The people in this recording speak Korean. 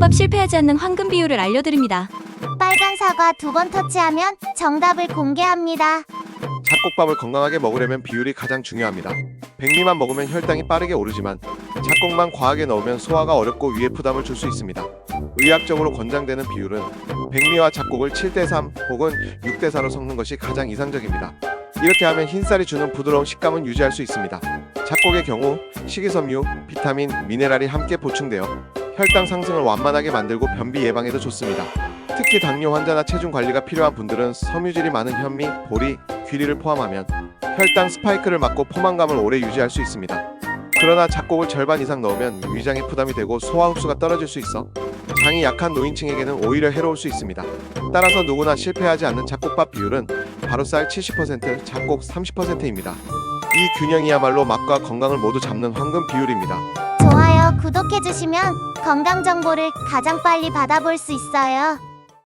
잡곡밥 실패하지 않는 황금 비율을 알려드립니다. 빨간 사과 두 번 터치하면 정답을 공개합니다. 잡곡밥을 건강하게 먹으려면 비율이 가장 중요합니다. 백미만 먹으면 혈당이 빠르게 오르지만 잡곡만 과하게 넣으면 소화가 어렵고 위에 부담을 줄 수 있습니다. 의학적으로 권장되는 비율은 백미와 잡곡을 7대3 혹은 6대4로 섞는 것이 가장 이상적입니다. 이렇게 하면 흰쌀이 주는 부드러운 식감은 유지할 수 있습니다. 잡곡의 경우 식이섬유, 비타민, 미네랄이 함께 보충되어 혈당 상승을 완만하게 만들고 변비 예방에도 좋습니다. 특히 당뇨 환자나 체중 관리가 필요한 분들은 섬유질이 많은 현미, 보리, 귀리를 포함하면 혈당 스파이크를 막고 포만감을 오래 유지할 수 있습니다. 그러나 잡곡을 절반 이상 넣으면 위장에 부담이 되고 소화 흡수가 떨어질 수 있어 장이 약한 노인층에게는 오히려 해로울 수 있습니다. 따라서 누구나 실패하지 않는 잡곡밥 비율은 바로 쌀 70%, 잡곡 30%입니다. 이 균형이야말로 맛과 건강을 모두 잡는 황금 비율입니다. 구독해주시면 건강 정보를 가장 빨리 받아볼 수 있어요.